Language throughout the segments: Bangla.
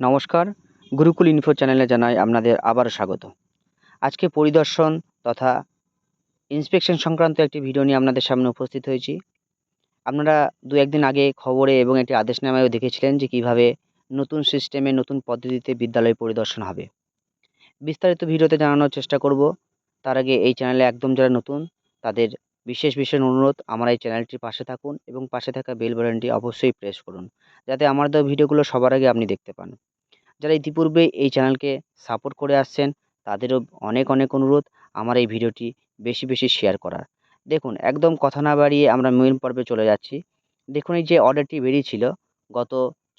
নমস্কার। গুরুকুল ইনফো চ্যানেলে জানাই আপনাদের আবার স্বাগত। আজকে পরিদর্শন তথা ইন্সপেকশন সংক্রান্ত একটি ভিডিও নিয়ে আপনাদের সামনে উপস্থিত হয়েছি। আপনারা দু একদিন আগে খবরে এবং একটি আদেশনামায়ও দেখেছিলেন যে কীভাবে নতুন সিস্টেমে, নতুন পদ্ধতিতে বিদ্যালয় পরিদর্শন হবে। বিস্তারিত ভিডিওতে জানানোর চেষ্টা করব। তার আগে এই চ্যানেলে একদম যারা নতুন, তাদের বিশেষ বিশেষ অনুরোধ আমার এই চ্যানেলটির পাশে থাকুন এবং পাশে থাকা বেল বাটনটি অবশ্যই প্রেস করুন, যাতে আমার দেওয়া ভিডিওগুলো সবার আগে আপনি দেখতে পান। যারা ইতিপূর্বে এই চ্যানেলকে সাপোর্ট করে আসছেন, তাদেরও অনেক অনেক অনুরোধ আমার এই ভিডিওটি বেশি বেশি শেয়ার করার। দেখুন, একদম কথা না বাড়িয়ে আমরা মেন পর্বে চলে যাচ্ছি। দেখুন, এই যে অর্ডারটি বেরিয়েছিল গত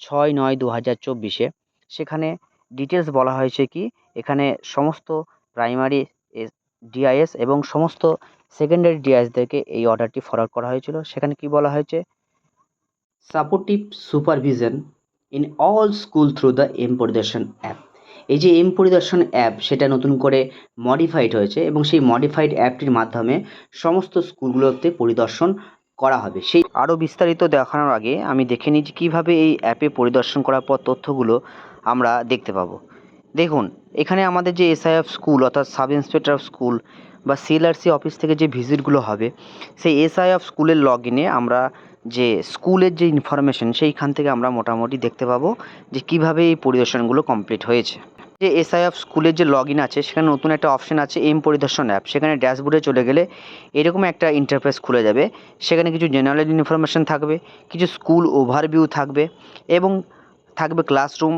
ছয় নয় দু হাজার চব্বিশে, সেখানে ডিটেলস বলা হয়েছে কি, এখানে সমস্ত প্রাইমারি ডিআইএস এবং সমস্ত সেকেন্ডারি ডিআইএসদেরকে এই অর্ডারটি ফরওয়ার্ড করা হয়েছিল। সেখানে কি বলা হয়েছে? Supportive supervision in all school through the M পরিদর্শন অ্যাপ এই যে এম পরিদর্শন অ্যাপ সেটা নতুন করে মডিফাইড হয়েছে এবং সেই মডিফাইড অ্যাপটির মাধ্যমে সমস্ত স্কুলগুলোতে পরিদর্শন করা হবে। সেই আরও বিস্তারিত দেখানোর আগে আমি দেখে নিই যে কীভাবে এই অ্যাপে পরিদর্শন করার পর তথ্যগুলো আমরা দেখতে পাবো। দেখুন, এখানে আমাদের যে এসআইএফ স্কুল অর্থাৎ সাব ইন্সপেক্টর অফ স্কুল বা সিএলআরসি অফিস থেকে যে ভিজিটগুলো হবে, সেই এসআইএফ স্কুলের লগ ইনে আমরা যে স্কুলের যে ইনফরমেশন সেইখান থেকে আমরা মোটামুটি দেখতে পাবো যে কীভাবে এই পরিদর্শনগুলো কমপ্লিট হয়েছে। যে এসআইএফ স্কুলের যে লগ ইন আছে, সেখানে নতুন একটা অপশন আছে এম পরিদর্শন অ্যাপ সেখানে ড্যাশবোর্ডে চলে গেলে এরকম একটা ইন্টারফেস খুলে যাবে। সেখানে কিছু জেনারেল ইনফরমেশন থাকবে, কিছু স্কুল ওভারভিউ থাকবে এবং থাকবে ক্লাসরুম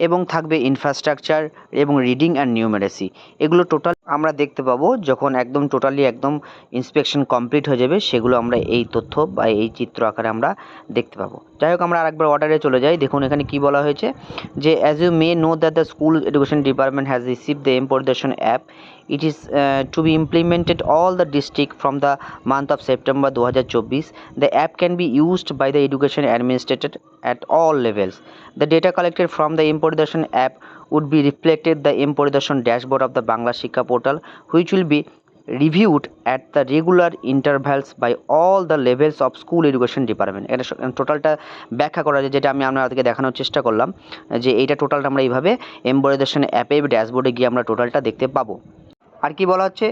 এবং থাকবে ইনফ্রাস্ট্রাকচার এবং রিডিং অ্যান্ড নিউমেরেসি এগুলো টোটাল আমরা দেখতে পাবো যখন একদম টোটালি একদম ইন্সপেকশন কমপ্লিট হয়ে যাবে, সেগুলো আমরা এই তথ্য বা এই চিত্র আকারে আমরা দেখতে পাবো। যাই হোক, আমরা আরেকবার অর্ডারে চলে যাই। দেখুন, এখানে কি বলা হয়েছে যে as you may know that the school education department has receive the importation app it is to be implemented all the district from the month of September দু হাজার চব্বিশ the app can be used by the education administrated at all levels the data collected from the importation app would be reflected the imporidarshan dashboard of the bangla shikha portal which will be reviewed at the regular intervals by all the levels of school education department এটা টোটালটা ব্যাখ্যা করা যায় যেটা আমি আপনাদেরকে দেখানোর চেষ্টা করলাম যে এইটা টোটালটা আমরা এইভাবে এমব্রয়ডারেশন অ্যাপে ড্যাশবোর্ডে গিয়ে আমরা টোটালটা দেখতে পাবো আর কি বলা হচ্ছে?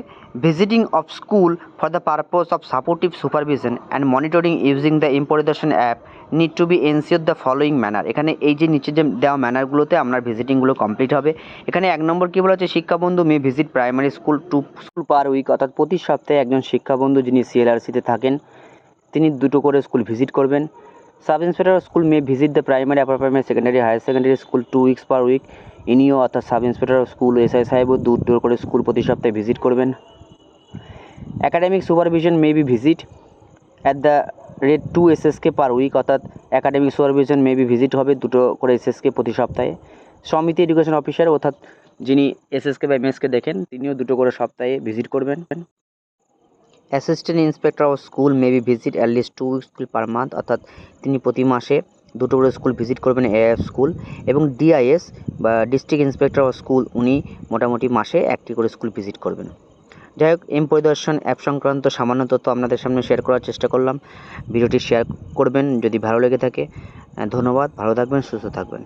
Visiting of school for the purpose of supportive supervision and monitoring using the importation app need to be ensure the following manner এখানে এই যে নিচে যে দেওয়া ম্যানারগুলোতে আপনার ভিজিটিংগুলো কমপ্লিট হবে। এখানে এক নম্বর কী বলা হচ্ছে? শিক্ষাবন্ধু may visit primary school two school per week অর্থাৎ প্রতি সপ্তাহে একজন শিক্ষাবন্ধু যিনি সিএলআরসিতে থাকেন, তিনি দুটো করে স্কুল ভিজিট করবেন। Sub inspector school may visit the primary upper primary secondary higher secondary school two weeks per week ইনিও অর্থাৎ সাব ইন্সপেক্টর স্কুল এসআই সাহেবও দু দূর করে স্কুল প্রতি সপ্তাহে ভিজিট করবেন। Academic supervision may be visit at the rate two S SSK per week অর্থাৎ academic supervision may be visit হবে দুটো করে এসএসকে প্রতি সপ্তাহে। সমিতি এডুকেশন অফিসার অর্থাৎ যিনি এসএসকে বা এমএসকে দেখেন, তিনিও দুটো করে সপ্তাহে ভিজিট করবেন। Assistant inspector of school may be visit at least two school per month অর্থাৎ তিনি প্রতি মাসে দুটো করে স্কুল ভিজিট করবেন এএফ স্কুল এবং ডিআইএস বা ডিস্ট্রিক্ট ইন্সপেক্টর অফ স্কুল উনি মোটামুটি মাসে একটি করে স্কুল ভিজিট করবেন। যাই হোক, এম পরিদর্শন অ্যাপ সংক্রান্ত সামান্য তথ্য আপনাদের সামনে শেয়ার করার চেষ্টা করলাম। ভিডিওটি শেয়ার করবেন, যদি ভালো লেগে থাকে ধন্যবাদ, ভালো থাকবেন, সুস্থ থাকবেন।